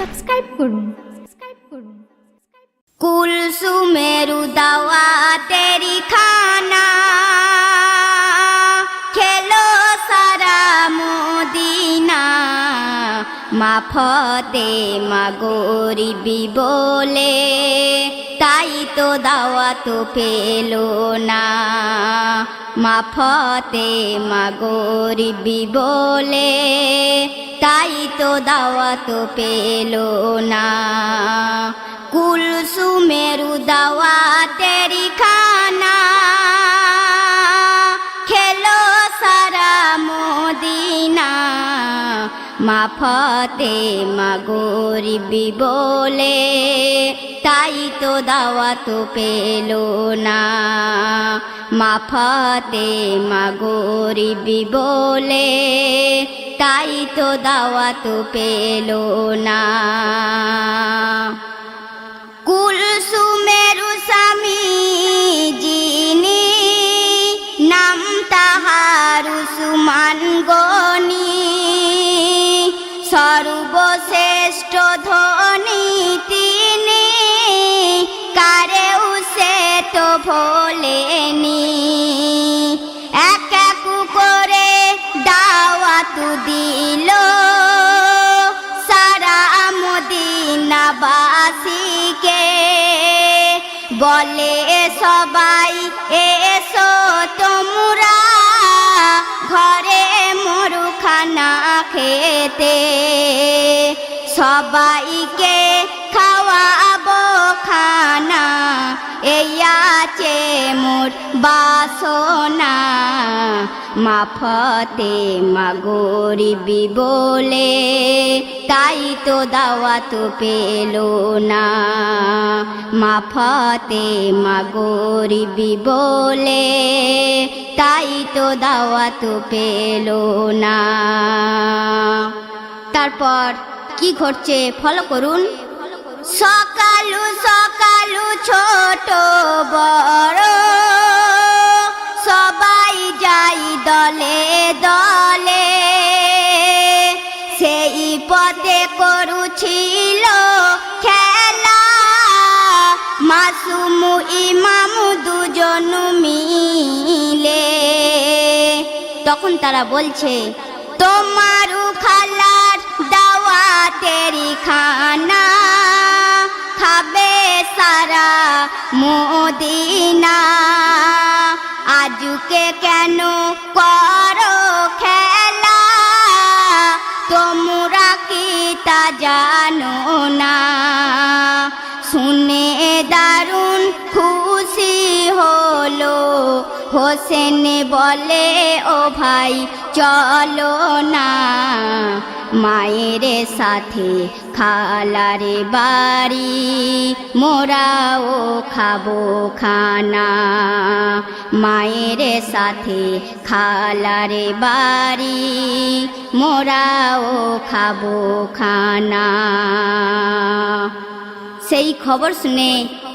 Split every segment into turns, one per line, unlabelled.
Subscribe করুন। করুন।
কুলসুমেরু দাওয়া তেরি খানা। খেলো সারা মদিনা। মাফতে মাগরিবি বলে। তাই তো দাওয়া তো পেল না। মাফতে মাগরিবি বলে। তাই তো দাওয়া তো পেল না। কুলসুমেরু দাওয়া তেরি খানা খেলো সারা মদিনা। মাফতে মাগরিবি বলে তাই তো দাওয়া তো পেল না। মাফতে মাগরিবি বলে তাই তো দাওয়া তো পেল না। কুলসুমের স্বামী যিনি, নাম তাহার সুমান গনি, সর্বশ্রেষ্ঠ ধনী সবাই এসো তোমরা। ঘরে মরুখানা খেতে। সবাইকে বাসনা মাফতে মাগরিবি বলে, তাই তো দাওয়া তো পেল না। মাফতে মাগরিবি বলে, তাই তো দাওয়া তো পেল না। তারপর কি ঘটছে ফলো করুন। সকালু সকালু ছোট বড় দলে দলে, সেই পথে করুছিল খেলা। মাসুমু, ইমামু দুজন মিলে। তখন তারা বলছে, তোমারু খালার দাওয়াতেরি খানা খাবে সারা মদিনা। আজকে কেন করো খেলা? তোমরা কি তা জানো না? শুনে দারুণ হোসেন বলে, ও ভাই, চলো না। মায়ের সাথে খালারে বাড়ি, মোরাও খাব খানা। মায়ের সাথে খালারে বাড়ি, মোরাও খাব খানা। সেই খবর শুনে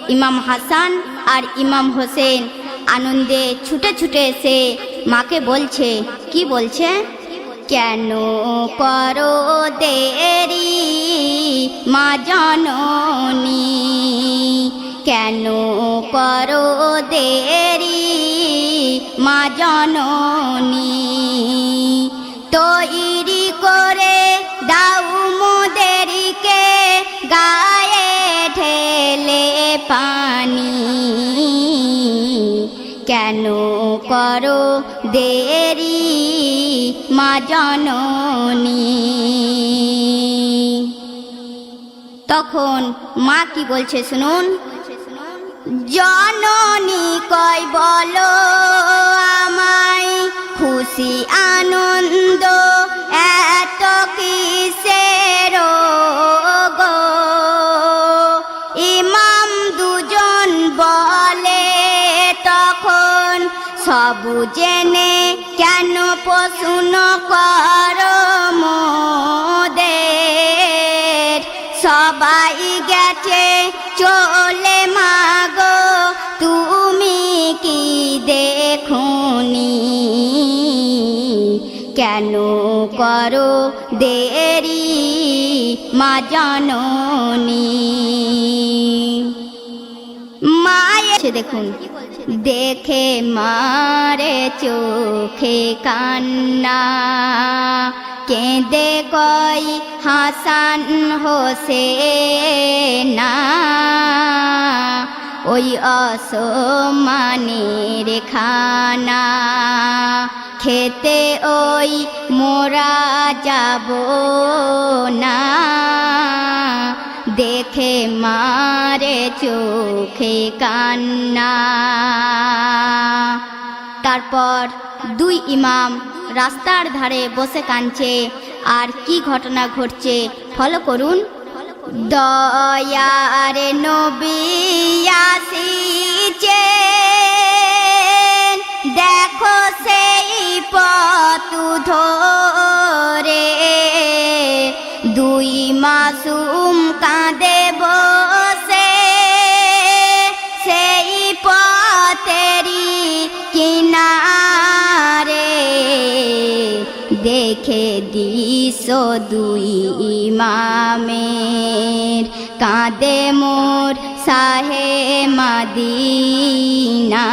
ইমাম হাসান আর ইমাম হোসেন আনন্দে ছুটে ছুটে এসে মাকে বলছে, কি বলছে? কেন করো দেরি, মা জননী, কেন করো দেরি, মা জননী, তৈরি করে দাও মোদেরকে গায়ে ঢেলে পানি। কেন করো দেরি মা জননী? তখন মা কি বলছে শুনুন? জননী কয় বলো আমায় খুশি, আনন্দ এত কিসের? সব জেনে কেন প্রশ্ন কর সবাই গেছে, চলে মাগো, তুমি কি দেখুনি? কেন করো দেরি মা জননী? মায়ে দেখুন। দেখে মারে চোখে কান্না। কেঁদে কই হাসান হোসে না ওই অসমানের খানা। খেতে ওই মোরা যাব না। দেখে মারে চোখে কান্না। তারপর দুই ইমাম রাস্তার ধারে বসে কাঁদছে, আর কি ঘটনা ঘটছে ফলো করুন। দয়ারে নবী আসিছে কাঁদে বসে, সেই পথেরি কিনারে দেখে দিস দুই ইমামের। কাঁদে মোর সাহে মাদিনা,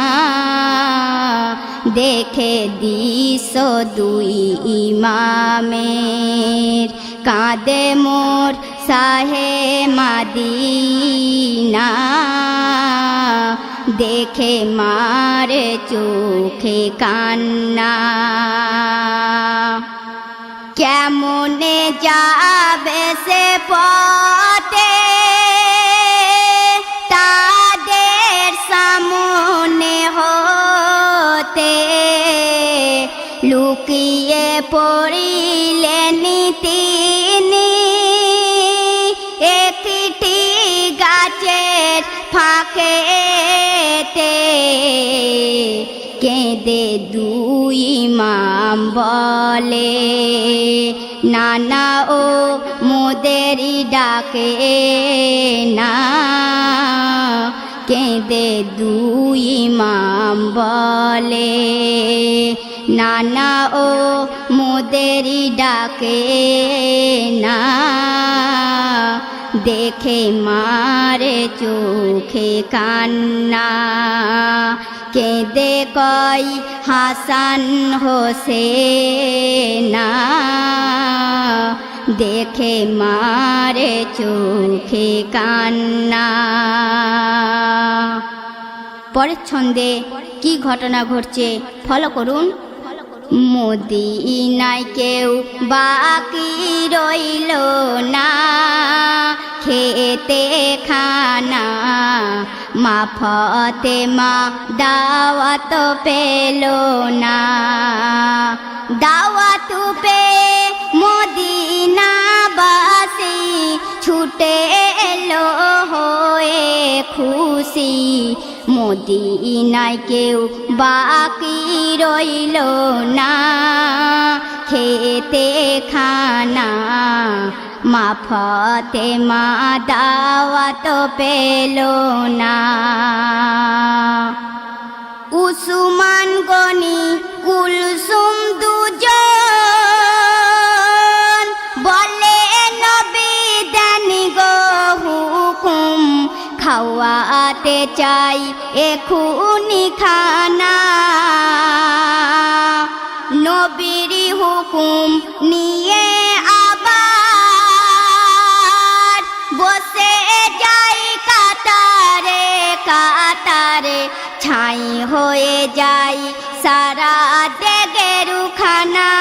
দেখে দিস দুই ইমামের। কাঁদে মোর সাহে মাদিনা দেখে মারে চোখে কান্না কেমনে যাবে সে পথে তাদের সামনে হতে লুকিয়ে পড়িলেন তিনি কেঁদে দুই মাম বলে, নানা ও মোদেরই ডাকে, না কেঁদে দুই মাম বলে, নানা ও মোদেরই ডাকে, না দেখে মারে চোখে কান্না কেঁদে কই হাসান হোসে না দেখে মারে চোখে কান্না। পরের ছন্দে কি ঘটনা ঘটছে ফলো করুন। মদিনায় কেউ বাকি রইল না। খেতে খানা মা ফতে মা দাওয়াত পেল না। দাওয়াত পে মদিনা বাসি ছুটে এলো হয়ে খুশি। মদিনায় কেউ বাকি রইল না। খেতে খানা, মাফতে মা দাওয়াত পেল না। উসুমান গনি কুলসুম চাই এখুনি খানা। নবীর হুকুম নিয়ে আবার বসে যাই কাতারে কাতারে ছাই হয়ে যাই সারা দেগেরু খানা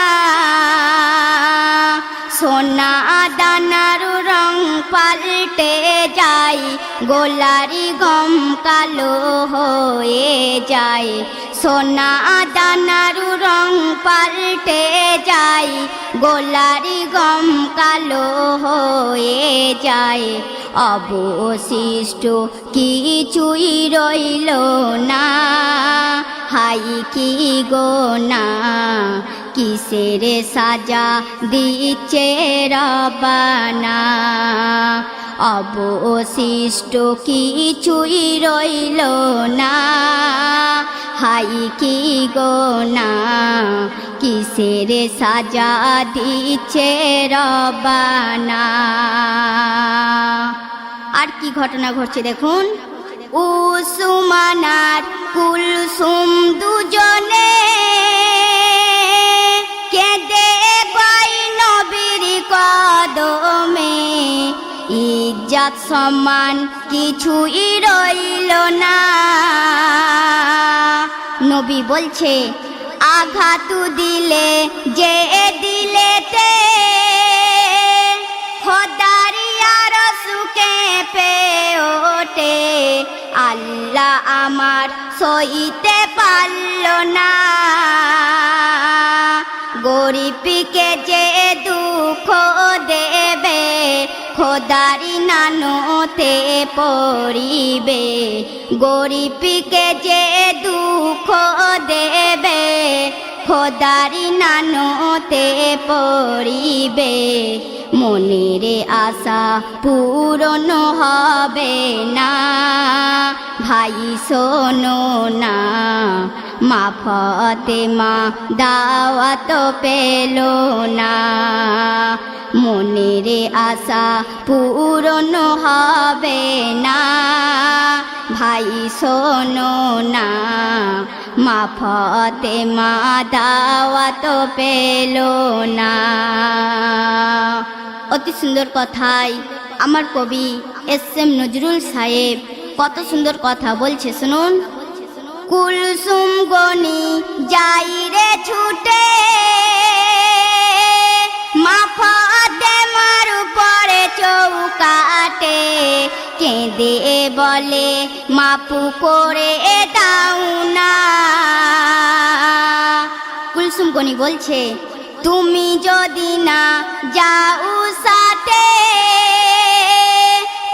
সোনা দানার রং পাল্টে যাই গোলারি গম কালো হয়ে যায়। সোনা দানার রং পাল্টে যাই গোলারি গম কালো হয়ে যায়। অবশিষ্ট কিছুই রইল না। হাই কি গো না? কিসের সাজা দিচ্ছে রবানা? অবশিষ্ট কিছুই রইল না। হাই কি গো না, কিসের সাজা দিচ্ছে রবানা? আর কি ঘটনা ঘটছে দেখুন। উসুমানার কুলসুম দুজনে ইজ্জাত সম্মান কিছুই রইল না। নবী বলছে, আঘাত দিলে যে দিলেতে খোদারিয়ার আল্লাহ আমার সইতে পারল না। পড়িবে। গরিবকে যে দুঃখ দেবে, খোদারি নানোতে পড়িবে। মনের আশা পূরণ হবে না, ভাই শোনো না মা মা দাওয়াত পেল না। মনের আশা পূরণ হবে না। ভাই, শোনো না। মা মা দাওয়াত পেল না। অতি সুন্দর কথায় আমার কবি এস এম নজরুল সাহেব কত সুন্দর কথা বলছে, শুনুন। কুলসুম গনি যাই রে ছুটে। মাফাতে মার উপরে চৌকাটে, কেঁদে বলে, মাপু করে দাও না। কুলসুম গনি বলছে, তুমি যদি না যাও সাথে,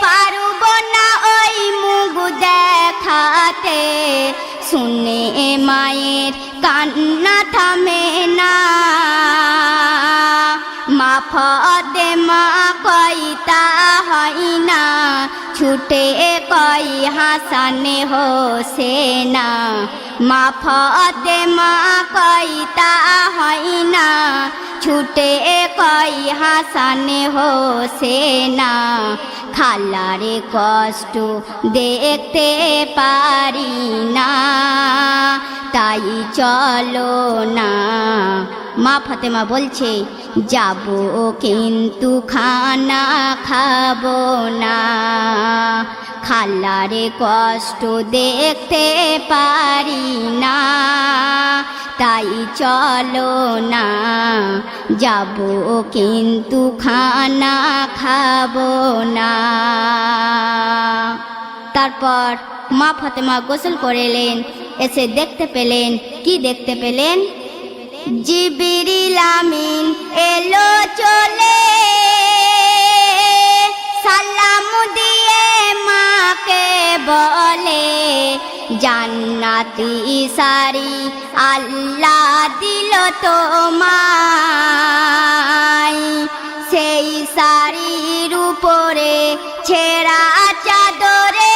পারব না ওই মুখ দেখাতে। শুনে মায়ের কান্না থামে না। ফদে মা কইতা হয় না ছুটে কই হাসানে হোসে না মা ফদে মা কইতা হয় না ছুটে কই হাসানে হোসে না খালারে কষ্ট দেখতে পারি না, তাই চলো না। মা ফাতেমা বলছে, যাব কিন্তু খানা খাব না। খালারে কষ্ট দেখতে পারি না। তাই চলো না, যাব কিন্তু খানা খাব না। তারপর মা ফাতেমা গোসল করে এলেন, এসে দেখতে পেলেন, কি দেখতে পেলেন? জিবিরিল আমিন এলো চলে। সালাম দিয়ে মাকে বলে, জান্নাতি সারি আল্লাহ দিল তোমায়। সেই সারির উপরে ছেঁড়া চাদরে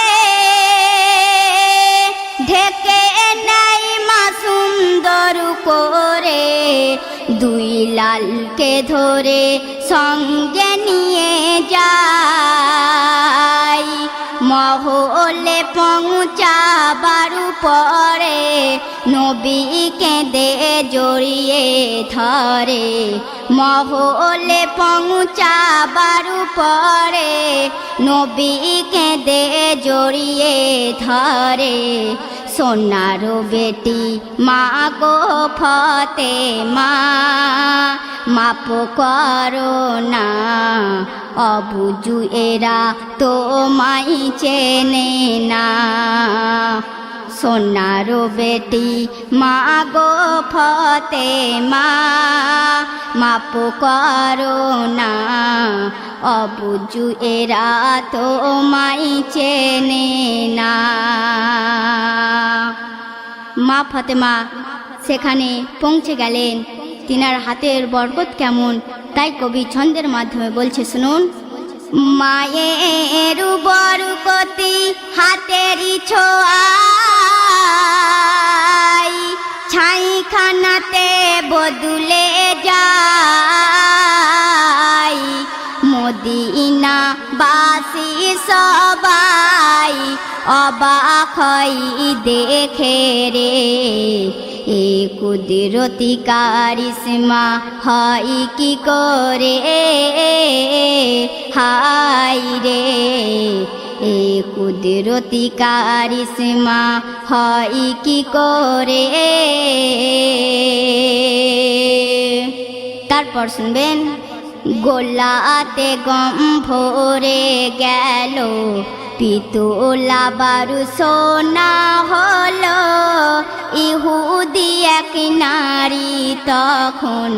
দুই লালকে ধরে সঙ্গে নিয়ে যাই। মহলে পৌঁছাবার পরে নবী কেঁদে জড়িয়ে ধরে। মহলে পৌঁছাবার পরে নবী কেঁদে জড়িয়ে ধরে। সোনার বেটি মা গো ফতে মা মাপ করো না। অবুজু এরা তো মাই চেনে না। সোনার বেটি মা গো ফতে মা মাপ করো না। অবুজু এরা তো মাই চেনে না। মা ফতেমা সেখানে পৌঁছে গেলেন। তিনার হাতের বরকত কেমন, তাই কবি ছন্দের মাধ্যমে বলছে, শুনুন। মায়ের বরকতি হাতেরই ছোঁয়া ছাইখানাতে বদলে মদিনা বাসি সবাই অবাক দেখে রে। এ কুদরতি কারিশমা হয় কি করে? হাই রে। এ কুদরতি কারিশমা হয় কি করে? তারপর শুনবেন গোলাতে গম ভরে গেল, পিতোলা বারু সোনা হলো। ইহুদি এক নারী তখন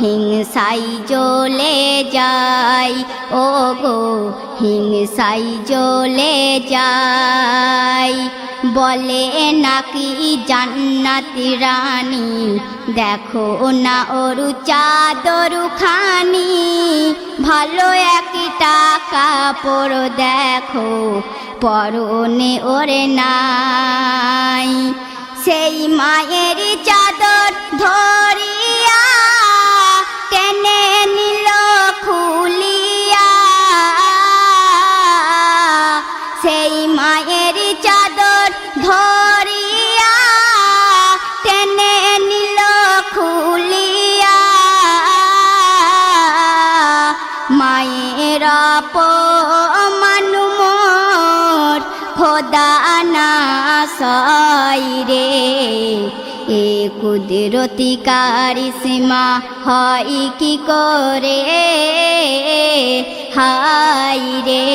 হিংসাই জ্বলে যায় ও গো হিংসাই জ্বলে যায়। বলে নাকি জান্নাতি রানী, দেখো না ওরু চাদরু খানি। ভালো একটা কাপড় দেখো, পরনে ওরে নাই। সেই মায়ের চাদর ধরিয়া মায়ের মানুমর খোদা না রে। এ কুদরতি কারিশমা হয় কি করে? হাই রে,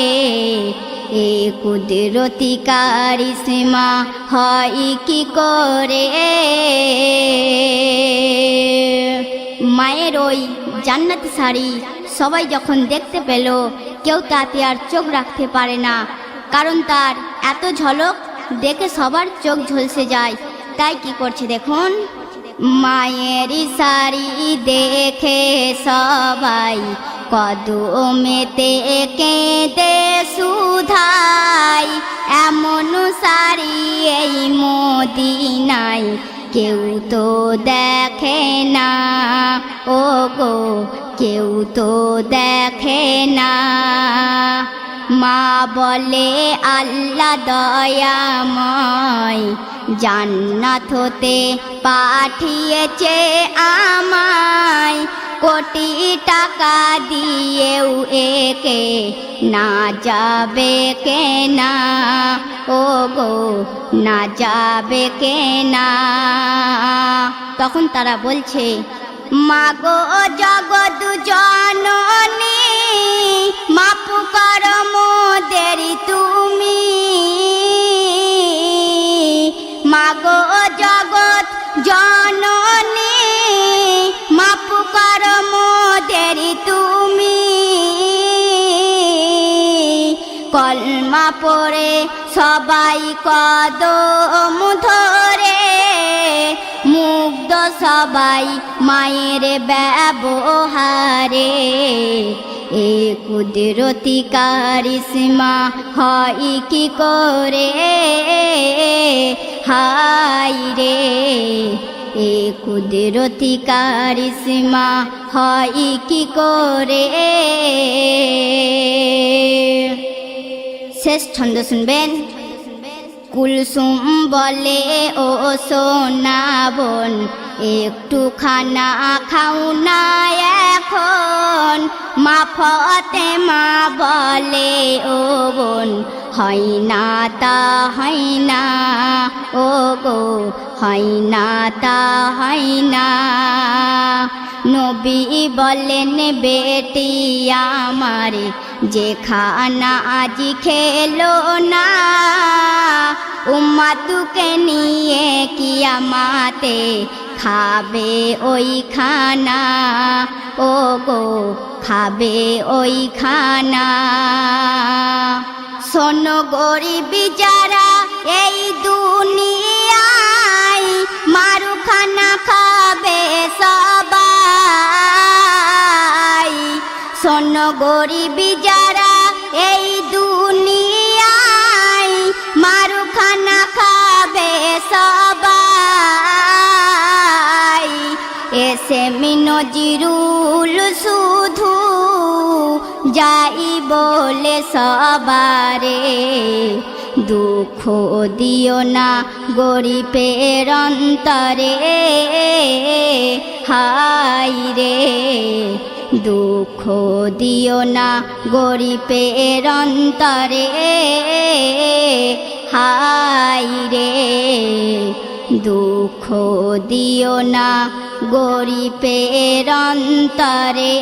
এ কুদরতি কারিশমা হয় কি করে? মায়ের ওই জান্নাতি শাড়ি সবাই যখন দেখতে পেল কেউ তাতে আর চোখ রাখতে পারে না। কারণ তার এত ঝলক, দেখে সবার চোখ ঝলসে যায়। তাই কি করছে দেখুন? মায়ের শাড়ি দেখে সবাই কদমেতে কেঁদে সুধাই। এমন শাড়ি এই মদিনায় কেউ তো দেখে না ও গো কেউ তো দেখে না। মা বলে, আল্লাহ দয়াময়, জান্নাত হতে পাঠিয়েছে আমায়। কোটি টাকা দিয়েও একে না যাবে কেনা? ও গো না যাবে কেনা? তখন তারা বলছে, মাগো জগৎ জননী মাপ কর মোদের তুমি। মাগো পড়ে, সবাই কদম ধরে। মুগ্ধ সবাই মায়ের ব্যবহারে। এ কুদরতি কারিশমা হয় কি করে? হাই রে, এ কুদরতি কারিশমা হয় কি করে? শেষ ছন্দ শুনবেন। কুলসুম বলে, ও সোনা বোন একটু খানা খাও না এখন। মা ফতে মা বলে, ও বোন, হয় না তা, হয় না। ও গো, হয় না তা, হয় না। নবী বলেন, বেটি আমার যে খানা আজ খেলো না উম্মাতুকে নিয়ে কিয়ামাতে খাবে ওই খানা ও গো খাবে ওই খানা শোন গরিবি যারা, এই গরিবি যারা এই দুনিয়ায় মারু খানা খাবে সবাই। নজিরুল শুধু যাই বলে সবারে। দুঃখ দিও না গরিবের অন্তরে। হাই রে। দুঃখ দিও না গরিবের অন্তরে। হাই রে দুঃখ দিও না গরিবের অন্তরে।